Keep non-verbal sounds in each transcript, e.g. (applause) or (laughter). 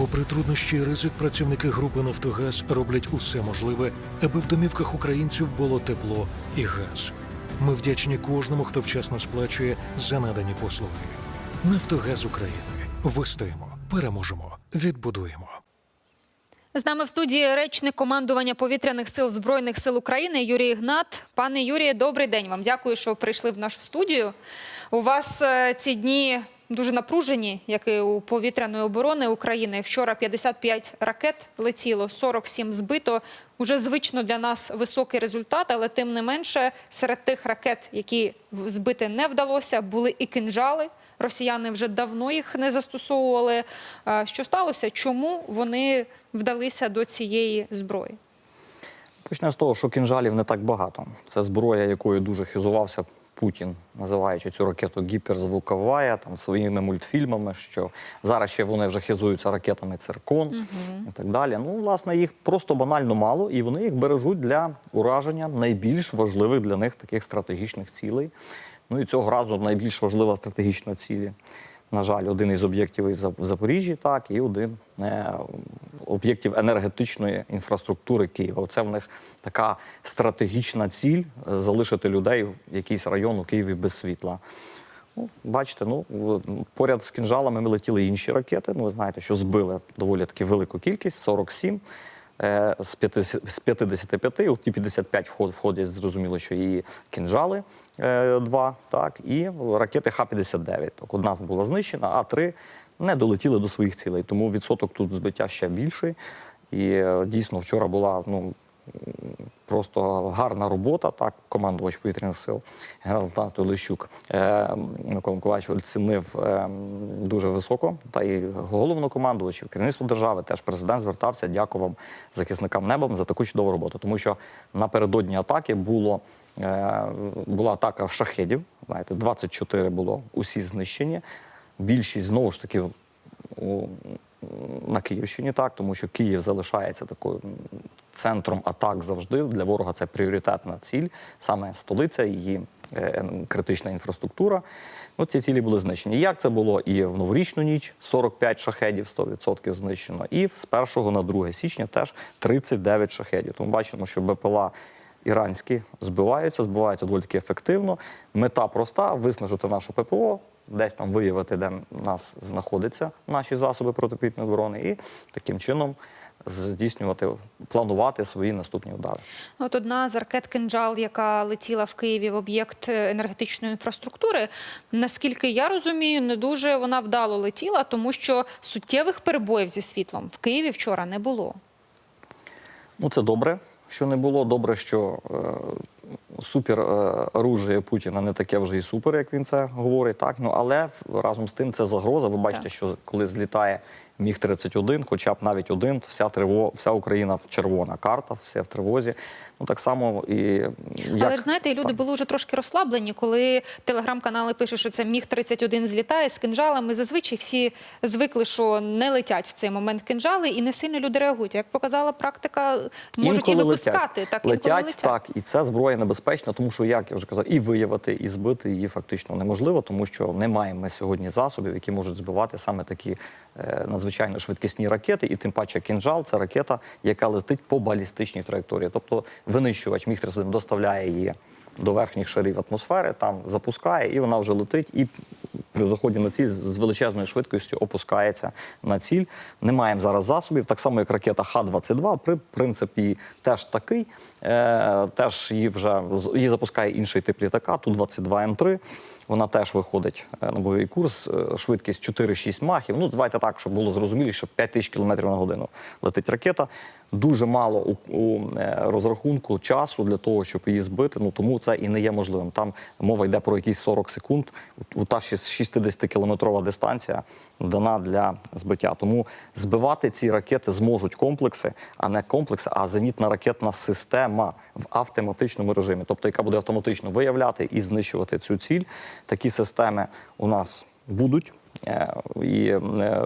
Попри труднощі і ризик, працівники групи Нафтогаз роблять усе можливе, аби в домівках українців було тепло і газ. Ми вдячні кожному, хто вчасно сплачує за надані послуги. Нафтогаз України. Вистоїмо, переможемо, відбудуємо. З нами в студії речник командування повітряних сил збройних сил України Юрій Ігнат. Пане Юріє, добрий день вам. Дякую, що прийшли в нашу студію. У вас е, ці дні дуже напружені, як і у повітряної оборони України. Вчора 55 ракет летіло, 47 збито. Уже звично для нас високий результат, але тим не менше, серед тих ракет, які збити не вдалося, були і кинжали. Росіяни вже давно їх не застосовували. Що сталося? Чому вони вдалися до цієї зброї? Почнемо з того, що кінжалів не так багато. Це зброя, якою дуже хизувався Путін, називаючи цю ракету гіперзвуковая, там своїми мультфільмами, що зараз ще вони вже хизуються ракетами циркон і так далі. Ну, власне, їх просто банально мало, і вони їх бережуть для ураження найбільш важливих для них таких стратегічних цілей. Ну і цього разу найбільш важлива стратегічна ціль. На жаль, один із об'єктів в Запоріжжі, так, і один е, об'єктів енергетичної інфраструктури Києва. Це в них така стратегічна ціль е, залишити людей в якийсь район у Києві без світла. Ну, бачите, ну поряд з кінжалами ми летіли інші ракети. Ну, ви знаєте, що збили доволі таки велику кількість 47 е, з 50, з 55. У ті 55 вход, входять, зрозуміло, що і кінжали е, два, так, і ракети Х-59. Так, одна була знищена, а три не долетіли до своїх цілей. Тому відсоток тут збиття ще більший. І е, дійсно вчора була ну, просто гарна робота. Так, командувач повітряних сил генерал Тато Лещук е, Микола Миколаївич оцінив е, дуже високо. Та і головнокомандувачів, керівництво держави, теж президент звертався. Дякую вам захисникам небом за таку чудову роботу. Тому що напередодні атаки було. е, Була атака шахедів, знаєте, 24 було усі знищені. Більшість знову ж таки у, на Київщині, так, тому що Київ залишається такою центром атак завжди. Для ворога це пріоритетна ціль, саме столиця, її е, критична інфраструктура. Ну, ці цілі були знищені. Як це було і в новорічну ніч 45 шахедів, 100% знищено, і з 1 на 2 січня теж 39 шахедів. Тому бачимо, що БПЛА іранські збиваються, збиваються доволі таки ефективно. Мета проста виснажити нашу ППО, десь там виявити, де нас знаходяться наші засоби протиповітряної оборони, і таким чином здійснювати, планувати свої наступні удари. От одна з ракет «Кинджал», яка летіла в Києві в об'єкт енергетичної інфраструктури, наскільки я розумію, не дуже вона вдало летіла, тому що суттєвих перебоїв зі світлом в Києві вчора не було. Ну, це добре, що не було. Добре, що е, супер е, оружие Путіна не таке вже і супер, як він це говорить. Так? Ну, але разом з тим це загроза. Ви бачите, Так. що коли злітає Міг-31, хоча б навіть один, вся триво, вся Україна червона карта, все в тривозі. Ну так само і як... Але ж знаєте, і люди Так. були вже трошки розслаблені, коли телеграм-канали пишуть, що це міг 31 злітає з кинжалами. Зазвичай всі звикли, що не летять в цей момент кинжали, і не сильно люди реагують. Як показала практика, можуть і випускати. летять. Так, інколи летять, летять. так, і це зброя небезпечна, тому що, як я вже казав, і виявити, і збити її фактично неможливо, тому що не маємо ми сьогодні засобів, які можуть збивати саме такі е, надзвичайно швидкісні ракети, і тим паче кінжал це ракета, яка летить по балістичній траєкторії. Тобто винищувач міг 31 доставляє її до верхніх шарів атмосфери, там запускає, і вона вже летить. І при заході на ціль з величезною швидкістю опускається на ціль. Не маємо зараз засобів, так само як ракета Х-22, при принципі теж такий. Е, теж її вже її запускає інший тип літака, Ту-22М3. Вона теж виходить е, на бойовий курс, е, швидкість 4-6 махів. Ну, давайте так, щоб було зрозуміліше, 5 тисяч кілометрів на годину летить ракета. Дуже мало у, у е, розрахунку часу для того, щоб її збити. Ну тому це і не є можливим. Там мова йде про якісь 40 секунд. У та 60-кілометрова дистанція дана для збиття. Тому збивати ці ракети зможуть комплекси, а не комплекси, а зенітна ракетна система в автоматичному режимі, тобто яка буде автоматично виявляти і знищувати цю ціль. Такі системи у нас будуть. Е, І е,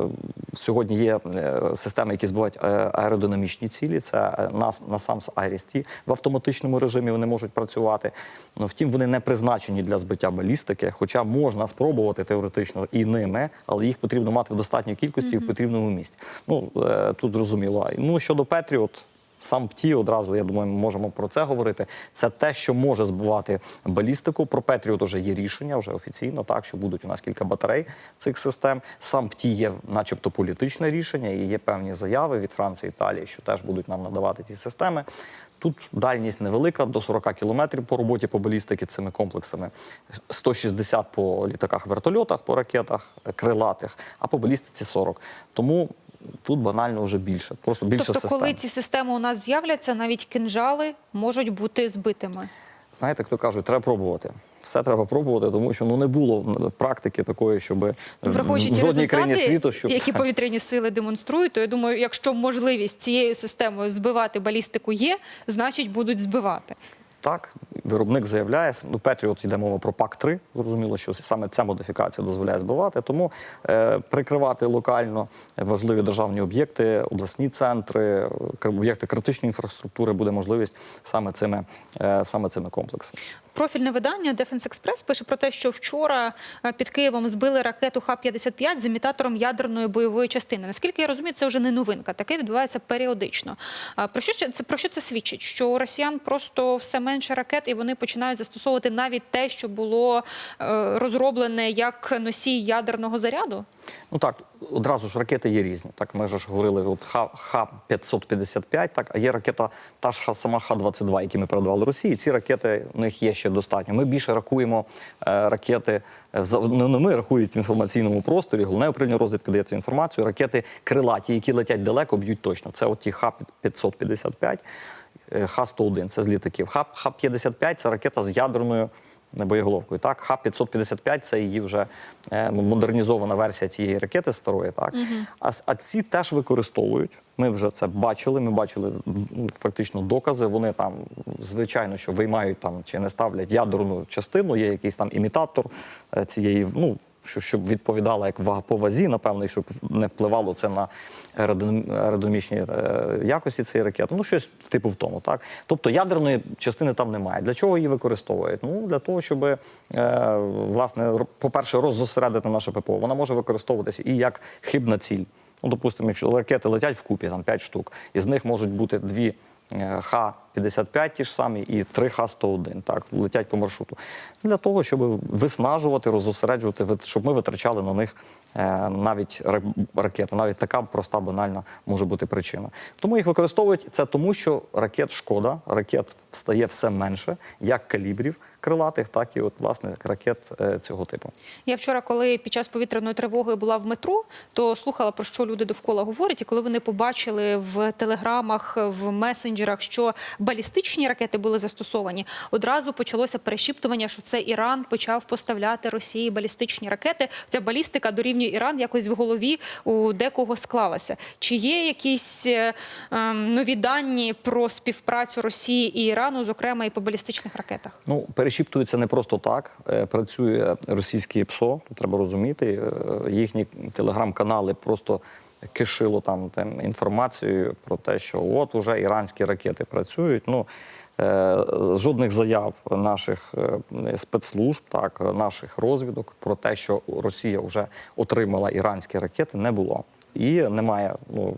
сьогодні є е, системи, які збивають аеродинамічні цілі. Це нас на сам IRIS-T. в автоматичному режимі вони можуть працювати. Ну, втім, вони не призначені для збиття балістики, хоча можна спробувати теоретично і ними, але їх потрібно мати в достатній кількості і в потрібному місці. Ну тут зрозуміло. Ну щодо Петріот. Сам ПТІ, одразу, я думаю, ми можемо про це говорити. Це те, що може збивати балістику. Про Петріот вже є рішення, вже офіційно, так, що будуть у нас кілька батарей цих систем. Сам ПТІ є начебто політичне рішення, і є певні заяви від Франції Італії, що теж будуть нам надавати ці системи. Тут дальність невелика, до 40 кілометрів по роботі по балістики цими комплексами, 160 по літаках, вертольотах, по ракетах крилатих, а по балістиці 40. Тому тут банально вже більше. Просто більше тобто, систем. коли ці системи у нас з'являться, навіть кинжали можуть бути збитими. Знаєте, хто кажуть, треба пробувати. Все треба пробувати, тому що ну не було практики такої, щоб Враховуючи в жодній країні світу, щоб які (laughs) повітряні сили демонструють, то я думаю, якщо можливість цією системою збивати балістику є, значить будуть збивати. Так, виробник заявляє, ну Петріот йде мова про пак 3 Зрозуміло, що саме ця модифікація дозволяє збивати. Тому е, прикривати локально важливі державні об'єкти, обласні центри, об'єкти критичної інфраструктури буде можливість саме цими, е, саме цими комплексами. Профільне видання Defense Express пише про те, що вчора е, під Києвом збили ракету Х-55 з імітатором ядерної бойової частини. Наскільки я розумію, це вже не новинка. Таке відбувається періодично. Про що це про що це свідчить? Що у росіян просто все менше ракет, і вони починають застосовувати навіть те, що було е, розроблене як носій ядерного заряду? Ну так, одразу ж ракети є різні. Так, ми ж говорили, от Х- Х-555, так, а є ракета, та ж сама Х-22, які ми передавали Росії. Ці ракети у них є ще достатньо. Ми більше рахуємо е, ракети, е, за- ну, не ми рахують в інформаційному просторі, головне управління розвідки дає цю інформацію. Ракети крилаті, які летять далеко, б'ють точно. Це от ті Х-555, е, Х-101, це з літаків. Х-55 це ракета з ядерною боєголовкою. Так, Х-555 це її вже е, модернізована версія тієї ракети старої. Так а, а ці теж використовують. Ми вже це бачили. Ми бачили фактично докази. Вони там, звичайно, що виймають там чи не ставлять ядерну частину. Є якийсь там імітатор е, цієї. Ну що щоб відповідала як вага по вазі, напевно, і щоб не впливало це на аеродинам- аеродинамічні е, якості цієї ракети. Ну, щось типу в тому, так. Тобто ядерної частини там немає. Для чого її використовують? Ну для того, щоб е, власне, по-перше, роззосередити наше ППО. Вона може використовуватися і як хибна ціль. Ну, допустимо, якщо ракети летять вкупі, там 5 штук, із них можуть бути дві е, Х-55 ті ж самі і 3 Х-101, так, летять по маршруту. Для того, щоб виснажувати, роззосереджувати, вит- щоб ми витрачали на них е, навіть ракети. Навіть така проста банальна може бути причина. Тому їх використовують це тому, що ракет шкода, ракет стає все менше, як калібрів крилатих, так і от власне ракет е, цього типу. Я вчора, коли під час повітряної тривоги була в метро, то слухала про що люди довкола говорять. І коли вони побачили в телеграмах, в месенджерах, що балістичні ракети були застосовані, одразу почалося перешіптування, що це Іран почав поставляти Росії балістичні ракети. Ця балістика дорівнює Іран якось в голові у декого склалася. Чи є якісь е, ем, нові дані про співпрацю Росії і Ірану, зокрема і по балістичних ракетах? Ну, перешіптується не просто так. Е, Працює російське ПСО, треба розуміти. Е, Їхні телеграм-канали просто кишило там, там інформацією про те, що от уже іранські ракети працюють. Ну, е, жодних заяв наших е, спецслужб, так, наших розвідок про те, що Росія вже отримала іранські ракети, не було. І немає ну,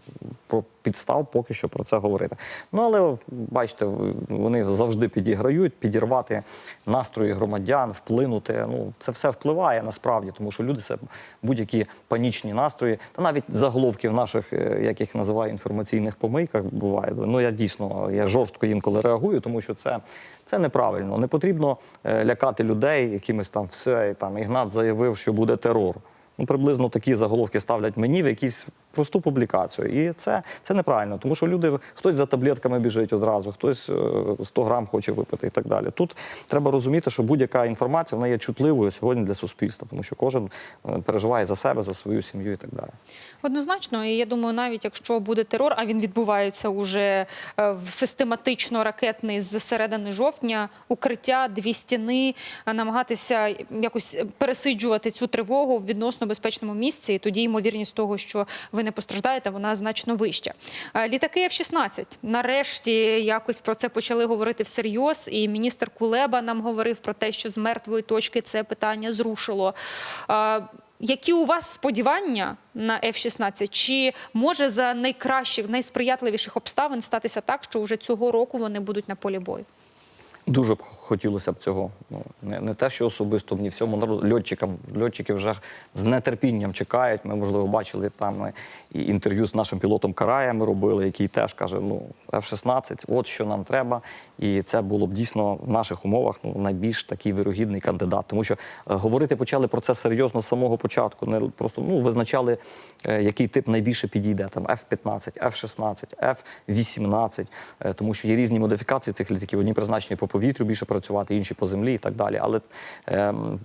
підстав поки що про це говорити. Ну але бачите, вони завжди підіграють, підірвати настрої громадян, вплинути. Ну це все впливає насправді, тому що люди це будь-які панічні настрої, та навіть заголовки в наших, е, як їх називаю, інформаційних помийках буває. Ну я дійсно я жорстко інколи реагую, тому що це. Це неправильно. Не потрібно е, лякати людей якимось там все. Там Ігнат заявив, що буде терор. Ну, приблизно такі заголовки ставлять мені в якусь просту публікацію. І це, це неправильно, тому що люди, хтось за таблетками біжить одразу, хтось е, 100 грам хоче випити і так далі. Тут треба розуміти, що будь-яка інформація вона є чутливою сьогодні для суспільства, тому що кожен е, переживає за себе, за свою сім'ю і так далі. Однозначно, і я думаю, навіть якщо буде терор, а він відбувається уже е, в- систематично ракетний з середини жовтня, укриття, дві стіни, е, намагатися якось пересиджувати цю тривогу в відносно безпечному місці, і тоді ймовірність того, що ви не постраждаєте, вона значно вища. Е, Літаки F-16. Нарешті якось про це почали говорити всерйоз. І міністр Кулеба нам говорив про те, що з мертвої точки це питання зрушило. Е, Які у вас сподівання на F-16? Чи може за найкращих, найсприятливіших обставин статися так, що вже цього року вони будуть на полі бою? Дуже б хотілося б цього. Ну не, не те, що особисто мені всьому народу льотчикам. Льотчики вже з нетерпінням чекають. Ми можливо бачили там і інтерв'ю з нашим пілотом Карая. Ми робили, який теж каже: ну F-16, от що нам треба. І це було б дійсно в наших умовах ну найбільш такий вирогідний кандидат. Тому що е, говорити почали про це серйозно з самого початку. Не просто ну визначали, е, який тип найбільше підійде. Там F-15, F-16, F-18, е, тому що є різні модифікації цих літаків. Одні призначені по повітрю більше працювати, інші по землі і так далі. Але ем,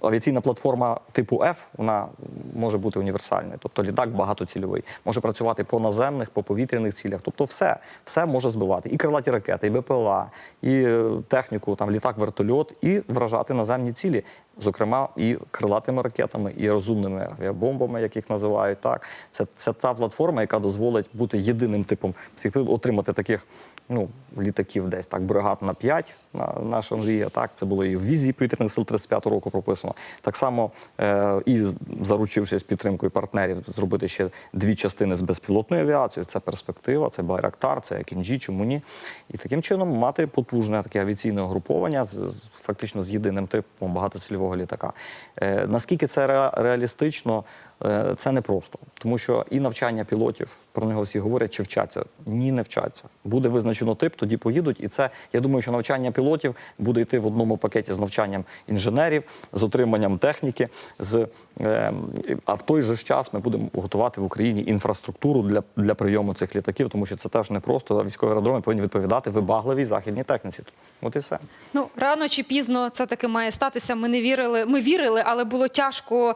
авіаційна платформа типу F, вона може бути універсальною. Тобто літак багатоцільовий, може працювати по наземних, по повітряних цілях. Тобто, все, все може збивати. І крилаті ракети, і БПЛА, і е, техніку, там літак, вертольот, і вражати наземні цілі. Зокрема, і крилатими ракетами, і розумними авіабомбами, їх називають. Так, це, це та платформа, яка дозволить бути єдиним типом всіх отримати таких ну, літаків десь так, бригад на 5, на, наша мрія. Так, це було і в візії повітряних сил 35 року прописано. Так само е, і заручившись підтримкою партнерів, зробити ще дві частини з безпілотною авіацією. Це перспектива, це Байрактар, це Кінджі, чому ні. І таким чином мати потужне таке авіаційне угруповання з, з- фактично з єдиним типом багатоцільового літака. Е, наскільки це ре- реалістично? Е, Це непросто, тому що і навчання пілотів про нього всі говорять, чи вчаться. Ні, не вчаться. Буде визначено тип, тоді поїдуть. І це я думаю, що навчання пілотів буде йти в одному пакеті з навчанням інженерів, з отриманням техніки. З е, а в той же час ми будемо готувати в Україні інфраструктуру для, для прийому цих літаків, тому що це теж непросто. Військові аеродроми повинні відповідати вибагливій західній техніці. От і все. Ну рано чи пізно це таки має статися. Ми не вірили. Ми вірили, але було тяжко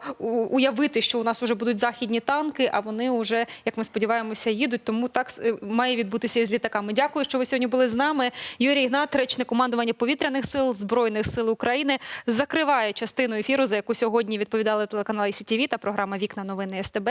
уявити, що у нас вже будуть західні танки, а вони вже, як ми сподіваємося, їдуть. Тому так е, має відбутися і з літаками. Дякую, що ви сьогодні були з нами. Юрій Ігнат, речник командування повітряних сил збройних сил України, закриває частину ефіру, за яку сьогодні відповідали телеканали СІТІВІ та програма Вікна новини СТБ.